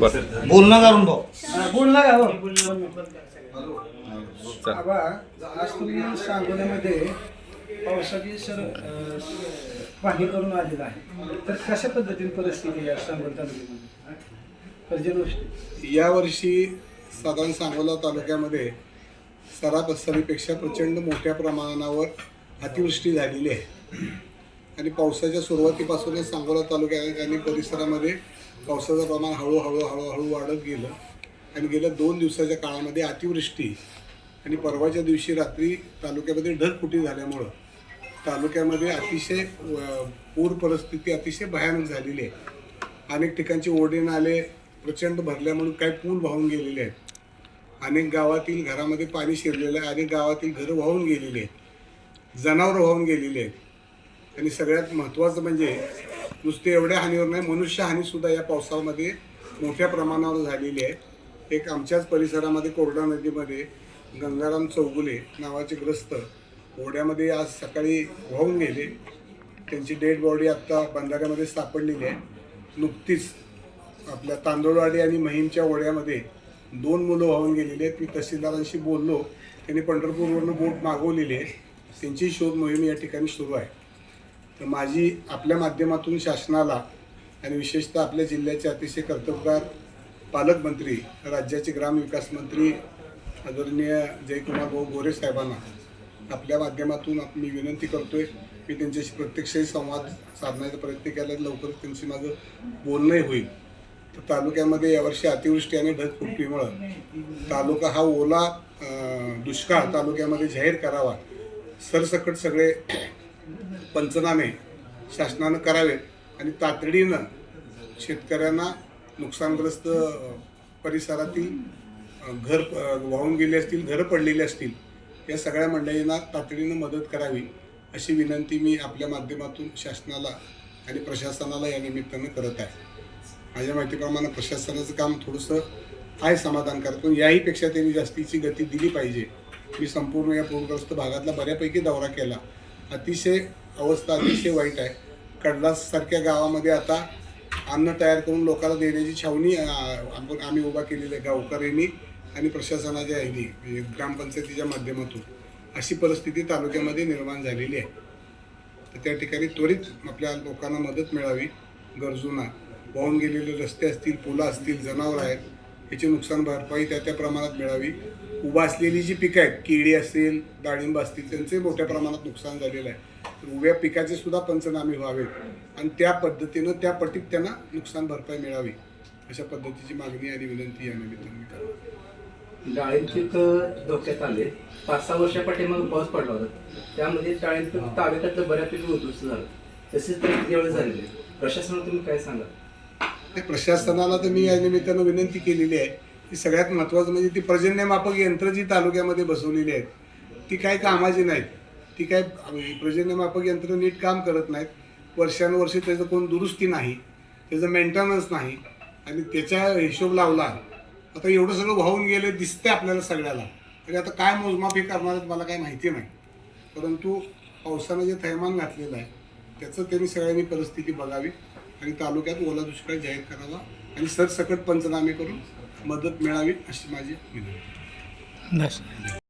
बर. बोलणं करून भाऊ. बोलला का हो? आज तुम्ही सांगोल्यामध्ये पावसाची सर पाणी करून आलेलं आहे. तर कशा पद्धतीने परिस्थिती आहे सांगोल तालुक्यामध्ये? यावर्षी साधारण सांगोला तालुक्यामध्ये सरासरीपेक्षा प्रचंड मोठ्या प्रमाणावर अतिवृष्टी झालेली आहे. आणि पावसाच्या सुरुवातीपासूनच सांगोला तालुक्यात आणि परिसरामध्ये पावसाचं प्रमाण हळूहळू हळूहळू वाढत गेलं. आणि गेल्या दोन दिवसाच्या काळामध्ये अतिवृष्टी. आणि परवाच्या दिवशी रात्री तालुक्यामध्ये ढगफुटी झाल्यामुळं तालुक्यामध्ये अतिशय पूर परिस्थिती अतिशय भयानक झालेली आहे. अनेक ठिकाणचे ओढे नाले प्रचंड भरल्यामुळे काही पूल वाहून गेलेले आहेत. अनेक गावातील घरामध्ये पाणी शिरलेलं आहे अनेक गावातील घरं वाहून गेलेली आहेत. जनावरं वाहून गेलेली आहेत. आणि सगळ्यात महत्त्वाचं म्हणजे नुसते एवढ्या हानीवर नाही मनुष्य हानीसुद्धा या पावसामध्ये मोठ्या प्रमाणावर झालेली आहे. एक आमच्याच परिसरामध्ये कोरडा नदीमध्ये गंगाराम चौगुले नावाचे ग्रस्त ओढ्यामध्ये आज सकाळी वाहून गेले. त्यांची डेड बॉडी आत्ता बंधाऱ्यामध्ये सापडलेली आहे. नुकतीच आपल्या तांदूळवाडी आणि महिमच्या ओढ्यामध्ये दोन मुलं वाहून गेलेली आहेत. मी तहसीलदारांशी बोललो. त्यांनी पंढरपूरवरून बोट मागवलेली आहे. त्यांची शोध मोहीम या ठिकाणी सुरू आहे. तर माझी आपल्या माध्यमातून शासनाला आणि विशेषतः आपल्या जिल्ह्याचे अतिशय कर्तबगार पालकमंत्री राज्याचे ग्रामविकास मंत्री आदरणीय जयकुमार भाऊ गोरे साहेबांना आपल्या माध्यमातून आप- मी विनंती करतोय मी त्यांच्याशी प्रत्यक्षही संवाद साधण्याचा प्रयत्न केला लवकरच त्यांची माझं बोलणंही होईल. तर तालुक्यामध्ये यावर्षी अतिवृष्टी आणि ढगफुटीमुळं तालुका हा ओला दुष्काळ तालुक्यामध्ये जाहीर करावा सरसकट सगळे पंचनामे शासनानं करावेत आणि तातडीनं शेतकऱ्यांना नुकसानग्रस्त परिसरातील घर वाहून गेले असतील घरं पडलेली असतील या सगळ्या मंडळींना तातडीनं मदत करावी अशी विनंती मी आपल्या माध्यमातून शासनाला आणि प्रशासनाला या निमित्तानं करत आहे. माझ्या माहितीप्रमाणे प्रशासनाचं काम थोडंसं आहे समाधानकारक पण याहीपेक्षा त्यांनी जास्तीची गती दिली पाहिजे. मी संपूर्ण या पूरग्रस्त भागातला बऱ्यापैकी दौरा केला. अतिशय अवस्था अतिशय वाईट आहे. कडलासारख्या गावामध्ये आता अन्न तयार करून लोकांना देण्याची छावणी आपण आम्ही उभा केलेली आहे गावकऱ्यांनी आणि प्रशासनाच्या ह्यानी म्हणजे ग्रामपंचायतीच्या माध्यमातून. अशी परिस्थिती तालुक्यामध्ये निर्माण झालेली आहे. तर त्या ठिकाणी त्वरित आपल्या लोकांना मदत मिळावी. गरजूंना वाहून गेलेले रस्ते असतील पुलं असतील जनावरं आहेत याची नुकसान भरपाई त्या त्या प्रमाणात मिळावी. उभा असलेली जी पिकं आहेत केळी असतील डाळिंब असतील त्यांचे मोठ्या प्रमाणात नुकसान झालेलं आहे. उभ्या पिकाचे सुद्धा पंचनामे व्हावेत. आणि त्या पद्धतीनं त्या पटीत त्यांना नुकसान भरपाई मिळावी अशा पद्धतीची मागणी आणि विनंती या निमित्ताने मी करतो. डाळिंब पीक अ, धोक्यात आले. पाच सहा वर्षापाठीमागे पाऊस पडला होता. त्यामध्ये डाळिंब पीक बऱ्यापैकी उद्ध्वस्त झालं. तसेच यावेळी झालेले प्रशासनाला तुम्ही काय सांगा प्रशासनाला तर मी या निमित्तानं विनंती केलेली आहे की सगळ्यात महत्त्वाचं म्हणजे ती पर्जन्यमापक यंत्र जी तालुक्यामध्ये बसवलेली आहेत ती काय कामाची नाहीत. ती काय पर्जन्यमापक यंत्र नीट काम करत नाहीत. वर्षानुवर्षे त्याचं कोण दुरुस्ती नाही त्याचं मेंटेनन्स नाही आणि त्याचा हिशोब लावला. आता एवढं सगळं वाहून गेलं दिसतंय आपल्याला सगळ्याला. तरी आता काय मोजमाप हे करणार आहेत मला काही माहिती नाही. परंतु पावसानं जे थैमान घातलेलं आहे त्याचं त्यांनी सगळ्यांनी परिस्थिती बघावी आणि तालुक्यात ओला दुष्काळ जाहीर करावा आणि सरसकट पंचनामे करून मदत मिळावी अशी माझी विनंती.